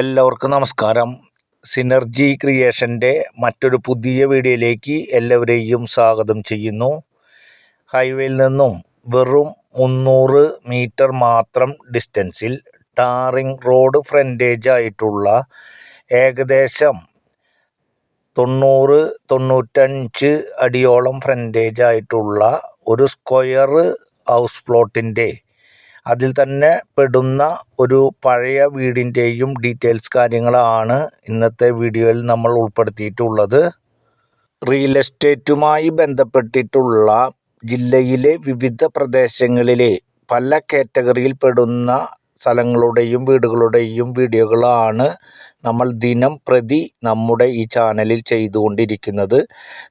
എല്ലാവർക്കും നമസ്കാരം. സിനർജി ക്രിയേഷന്റെ മറ്റൊരു പുതിയ വീഡിയോയിലേക്ക് എല്ലാവരെയും സ്വാഗതം ചെയ്യുന്നു. ഹൈവേയിൽ നിന്നും വെറും മുന്നൂറ് മീറ്റർ മാത്രം ഡിസ്റ്റൻസിൽ ടാറിംഗ് റോഡ് ഫ്രണ്ടേജ് ആയിട്ടുള്ള ഏകദേശം തൊണ്ണൂറ് തൊണ്ണൂറ്റഞ്ച് അടിയോളം ഫ്രണ്ടേജ് ആയിട്ടുള്ള ഒരു സ്ക്വയർ ഹൗസ് പ്ലോട്ടിന്റെ അതിൽ തന്നെ പെടുന്ന ഒരു പഴയ വീടിന്റെയും ഡീറ്റെയിൽസ് കാര്യങ്ങളാണ് ഇന്നത്തെ വീഡിയോയിൽ നമ്മൾ ഉൾപ്പെടുത്തിയിട്ടുള്ളത്. റിയൽ എസ്റ്റേറ്റുമായി ബന്ധപ്പെട്ടിട്ടുള്ള ജില്ലയിലെ വിവിധ പ്രദേശങ്ങളിലെ പല കാറ്റഗറിയിൽ പെടുന്ന സ്ഥലങ്ങളുടെയും വീടുകളുടെയും വീഡിയോകളാണ് നമ്മൾ ദിനം പ്രതി നമ്മുടെ ഈ ചാനലിൽ ചെയ്തുകൊണ്ടിരിക്കുന്നത്.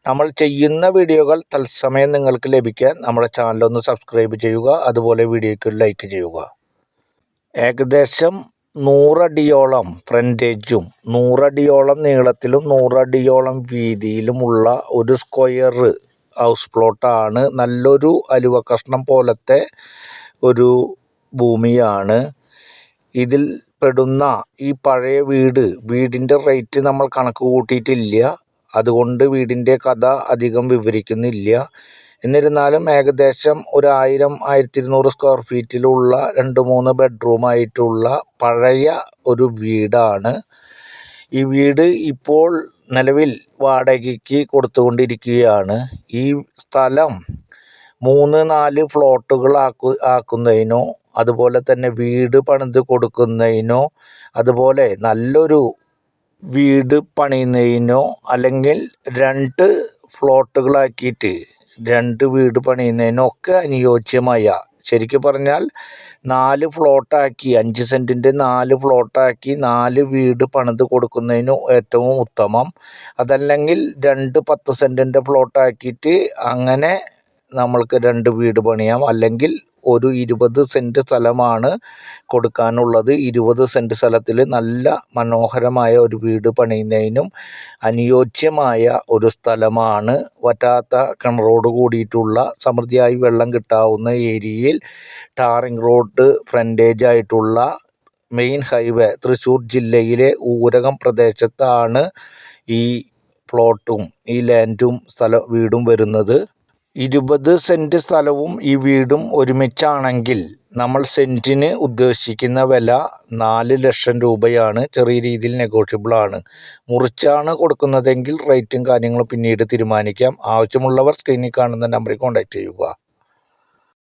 നമ്മൾ ചെയ്യുന്ന വീഡിയോകൾ തത്സമയം നിങ്ങൾക്ക് ലഭിക്കാൻ നമ്മുടെ ചാനലൊന്ന് സബ്സ്ക്രൈബ് ചെയ്യുക അതുപോലെ വീഡിയോയ്ക്ക് ലൈക്ക് ചെയ്യുക. ഏകദേശം നൂറടിയോളം ഫ്രണ്ടേജും നൂറടിയോളം നീളത്തിലും നൂറടിയോളം വീതിയിലുമുള്ള ഒരു സ്ക്വയർ ഹൗസ് പ്ലോട്ടാണ് നല്ലൊരു അലുവ കഷ്ണം പോലത്തെ ഒരു ഭൂമിയാണ്. ഇതിൽ പെടുന്ന ഈ പഴയ വീട് വീടിന്റെ റേറ്റ് നമ്മൾ കണക്ക് കൂട്ടിയിട്ടില്ല. അതുകൊണ്ട് വീടിന്റെ കഥ അധികം വിവരിക്കുന്നില്ല. എന്നിരുന്നാലും ഏകദേശം ഒരു ആയിരം ആയിരത്തി ഇരുന്നൂറ് സ്ക്വയർ ഫീറ്റിലുള്ള രണ്ട് മൂന്ന് ബെഡ്റൂം ആയിട്ടുള്ള പഴയ ഒരു വീടാണ്. ഈ വീട് ഇപ്പോൾ നിലവിൽ വാടകയ്ക്ക് കൊടുത്തുകൊണ്ടിരിക്കുകയാണ്. ഈ സ്ഥലം മൂന്ന് നാല് ഫ്ലോട്ടുകൾ ആക്കു ആക്കുന്നതിനോ അതുപോലെ തന്നെ വീട് പണിത് കൊടുക്കുന്നതിനോ അതുപോലെ നല്ലൊരു വീട് പണിയുന്നതിനോ അല്ലെങ്കിൽ രണ്ട് ഫ്ലോട്ടുകളാക്കിയിട്ട് രണ്ട് വീട് പണിയുന്നതിനോ ഒക്കെ അനുയോജ്യമായ ശരിക്കും പറഞ്ഞാൽ നാല് ഫ്ലോട്ടാക്കി അഞ്ച് സെന്റിന്റെ നാല് ഫ്ലോട്ടാക്കി നാല് വീട് പണിത് കൊടുക്കുന്നതിന് ഏറ്റവും ഉത്തമം. അതല്ലെങ്കിൽ രണ്ട് പത്ത് സെന്റിന്റെ ഫ്ലോട്ടാക്കിയിട്ട് അങ്ങനെ നമ്മൾക്ക് രണ്ട് വീട് പണിയാം. അല്ലെങ്കിൽ ഒരു ഇരുപത് സെന്റ് സ്ഥലമാണ് കൊടുക്കാനുള്ളത്. ഇരുപത് സെന്റ് സ്ഥലത്തിൽ നല്ല മനോഹരമായ ഒരു വീട് പണിയുന്നതിനും അനുയോജ്യമായ ഒരു സ്ഥലമാണ്. വറ്റാത്ത കിണറോട് കൂടിയിട്ടുള്ള സമൃദ്ധിയായി വെള്ളം കിട്ടാവുന്ന ഏരിയയിൽ ടാറിംഗ് റോഡ് ഫ്രണ്ടേജ് ആയിട്ടുള്ള മെയിൻ ഹൈവേ തൃശ്ശൂർ ജില്ലയിലെ ഊരകം പ്രദേശത്താണ് ഈ പ്ലോട്ടും ഈ ലാൻഡും സ്ഥല വീടും വരുന്നത്. ഇരുപത് സെന്റ് സ്ഥലവും ഈ വീടും ഒരുമിച്ചാണെങ്കിൽ നമ്മൾ സെന്റിന് ഉദ്ദേശിക്കുന്ന വില നാല് ലക്ഷം രൂപയാണ്. ചെറിയ രീതിയിൽ നെഗോഷ്യബിളാണ് മുറിച്ചാണ് കൊടുക്കുന്നതെങ്കിൽ റേറ്റും കാര്യങ്ങളും പിന്നീട് തീരുമാനിക്കാം. ആവശ്യമുള്ളവർ സ്ക്രീനിൽ കാണുന്ന നമ്പറിൽ കോൺടാക്റ്റ് ചെയ്യുക.